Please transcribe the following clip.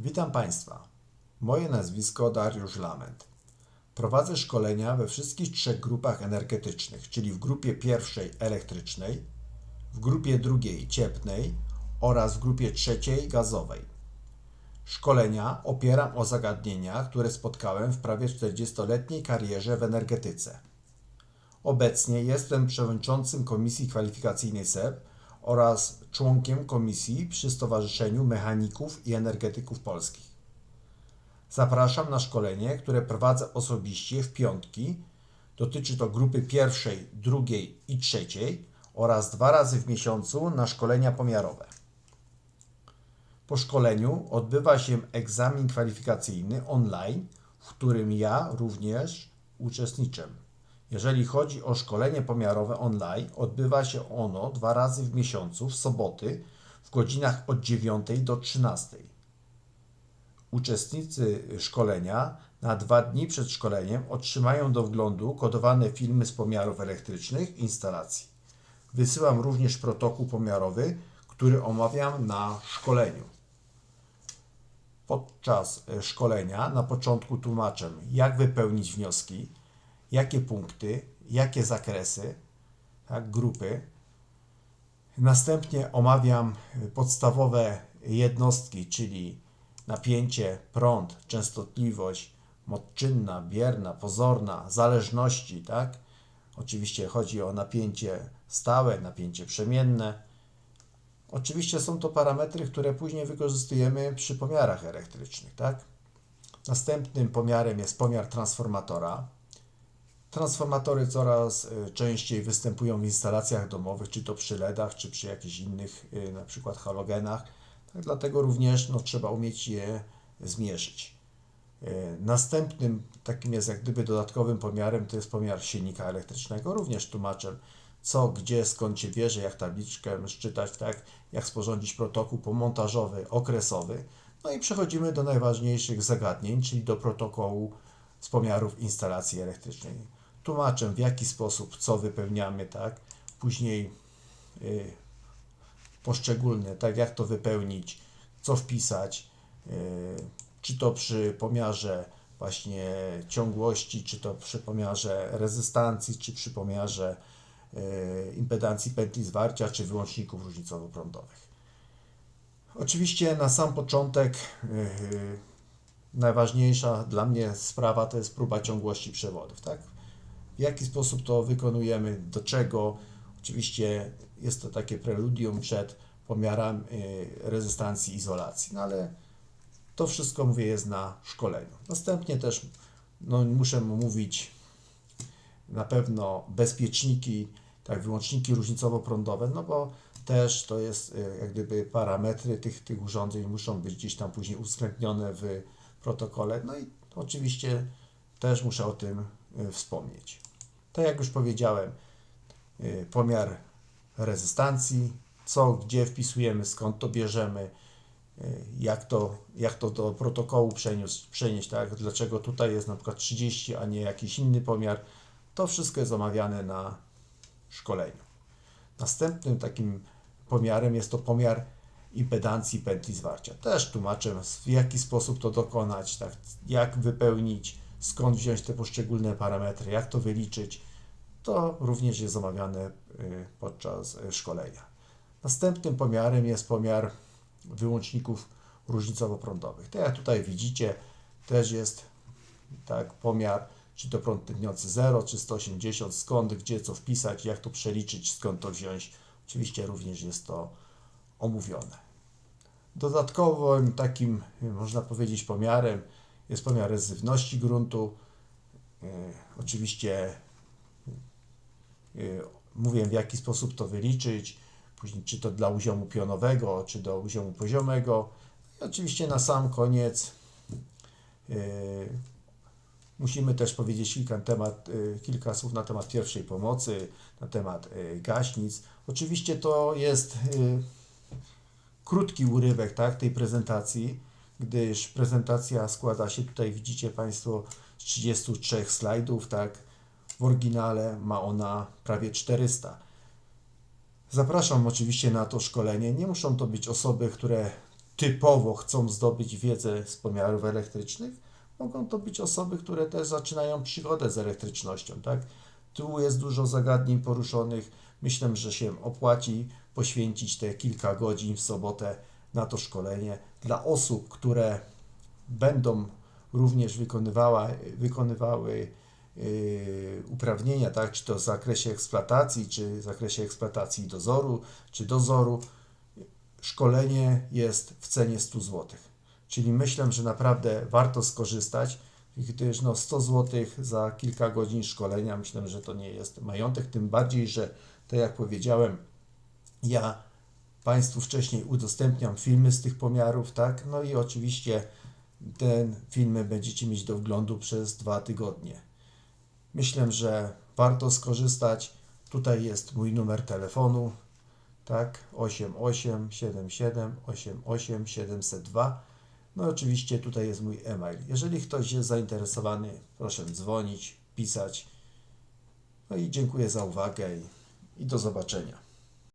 Witam Państwa. Moje nazwisko Dariusz Lament. Prowadzę szkolenia we wszystkich trzech grupach energetycznych, czyli w grupie pierwszej elektrycznej, w grupie drugiej cieplnej oraz w grupie trzeciej gazowej. Szkolenia opieram o zagadnienia, które spotkałem w prawie 40-letniej karierze w energetyce. Obecnie jestem przewodniczącym Komisji Kwalifikacyjnej SEP oraz członkiem komisji przy Stowarzyszeniu Mechaników i Energetyków Polskich. Zapraszam na szkolenie, które prowadzę osobiście w piątki. Dotyczy to grupy pierwszej, drugiej i trzeciej oraz dwa razy w miesiącu na szkolenia pomiarowe. Po szkoleniu odbywa się egzamin kwalifikacyjny online, w którym ja również uczestniczę. Jeżeli chodzi o szkolenie pomiarowe online, odbywa się ono dwa razy w miesiącu w soboty w godzinach od 9 do 13. Uczestnicy szkolenia na dwa dni przed szkoleniem otrzymają do wglądu kodowane filmy z pomiarów elektrycznych instalacji. Wysyłam również protokół pomiarowy, który omawiam na szkoleniu. Podczas szkolenia na początku tłumaczę, jak wypełnić wnioski, jakie punkty, jakie zakresy, tak, grupy. Następnie omawiam podstawowe jednostki, czyli napięcie, prąd, częstotliwość, moc czynna, bierna, pozorna, zależności, tak? Oczywiście chodzi o napięcie stałe, napięcie przemienne. Oczywiście są to parametry, które później wykorzystujemy przy pomiarach elektrycznych, tak? Następnym pomiarem jest pomiar transformatora. Transformatory coraz y, częściej występują w instalacjach domowych, czy to przy LEDach, czy przy jakichś innych, y, na przykład halogenach. Tak, dlatego również no, trzeba umieć je zmierzyć. Y, Następnym takim jest jak gdyby dodatkowym pomiarem to jest pomiar silnika elektrycznego. Również tłumaczę co, gdzie, skąd się bierze, jak tabliczkę szczytać, tak, jak sporządzić protokół pomontażowy, okresowy. No i przechodzimy do najważniejszych zagadnień, czyli do protokołu z pomiarów instalacji elektrycznej. Tłumaczę w jaki sposób co wypełniamy, tak, później y, poszczególne, tak jak to wypełnić, co wpisać, y, czy to przy pomiarze właśnie ciągłości, czy to przy pomiarze rezystancji, czy przy pomiarze y, impedancji pętli zwarcia, czy wyłączników różnicowo-prądowych. Oczywiście na sam początek y, najważniejsza dla mnie sprawa to jest próba ciągłości przewodów, tak? W jaki sposób to wykonujemy, do czego. Oczywiście jest to takie preludium przed pomiarem rezystancji izolacji, no ale to wszystko mówię jest na szkoleniu. Następnie też no, muszę mówić na pewno bezpieczniki, tak, wyłączniki różnicowo-prądowe, no bo też to jest y, jak gdyby parametry tych, tych urządzeń muszą być gdzieś tam później uwzględnione w protokole. No i oczywiście też muszę o tym y, wspomnieć. Tak jak już powiedziałem, y, pomiar rezystancji, co, gdzie wpisujemy, skąd to bierzemy, y, jak to, jak to do protokołu przeniósł, przenieść, tak? dlaczego tutaj jest na przykład 30, a nie jakiś inny pomiar. To wszystko jest omawiane na szkoleniu. Następnym takim pomiarem jest to pomiar impedancji pętli zwarcia. Też tłumaczę, w jaki sposób to dokonać, tak, jak wypełnić, skąd wziąć te poszczególne parametry, jak to wyliczyć. To również jest omawiane y, podczas y, szkolenia. Następnym pomiarem jest pomiar wyłączników różnicowo-prądowych. Tak jak tutaj widzicie, też jest tak pomiar, czy to prąd tętniący 0, czy 180, skąd, gdzie, co wpisać, jak to przeliczyć, skąd to wziąć. Oczywiście również jest to omówione. Dodatkowym takim, można powiedzieć, pomiarem jest pomiar rezywności gruntu. Oczywiście yy, mówię w jaki sposób to wyliczyć, później czy to dla uziomu pionowego, czy do uziomu poziomego. I oczywiście na sam koniec yy, musimy też powiedzieć kilka, temat, yy, kilka słów na temat pierwszej pomocy, na temat gaśnic. Oczywiście to jest krótki urywek tak, tej prezentacji, gdyż prezentacja składa się, tutaj widzicie Państwo, z 33 slajdów, tak, w oryginale ma ona prawie 400. Zapraszam oczywiście na to szkolenie. Nie muszą to być osoby, które typowo chcą zdobyć wiedzę z pomiarów elektrycznych, mogą to być osoby, które też zaczynają przygodę z elektrycznością, tak? Tu jest dużo zagadnień poruszonych. Myślę, że się opłaci poświęcić te kilka godzin w sobotę na to szkolenie. Dla osób, które będą również wykonywały uprawnienia, tak, czy to w zakresie eksploatacji, czy w zakresie eksploatacji dozoru, czy dozoru, szkolenie jest w cenie 100 zł. Czyli myślę, że naprawdę warto skorzystać, gdyż no 100 zł za kilka godzin szkolenia, myślę, że to nie jest majątek, tym bardziej, że tak jak powiedziałem, ja Państwu wcześniej udostępniam filmy z tych pomiarów, tak? No i oczywiście ten filmy będziecie mieć do wglądu przez dwa tygodnie. Myślę, że warto skorzystać. Tutaj jest mój numer telefonu, tak? 8877 88 702. No oczywiście tutaj jest mój e-mail. Jeżeli ktoś jest zainteresowany, proszę dzwonić, pisać. No i dziękuję za uwagę i, i do zobaczenia.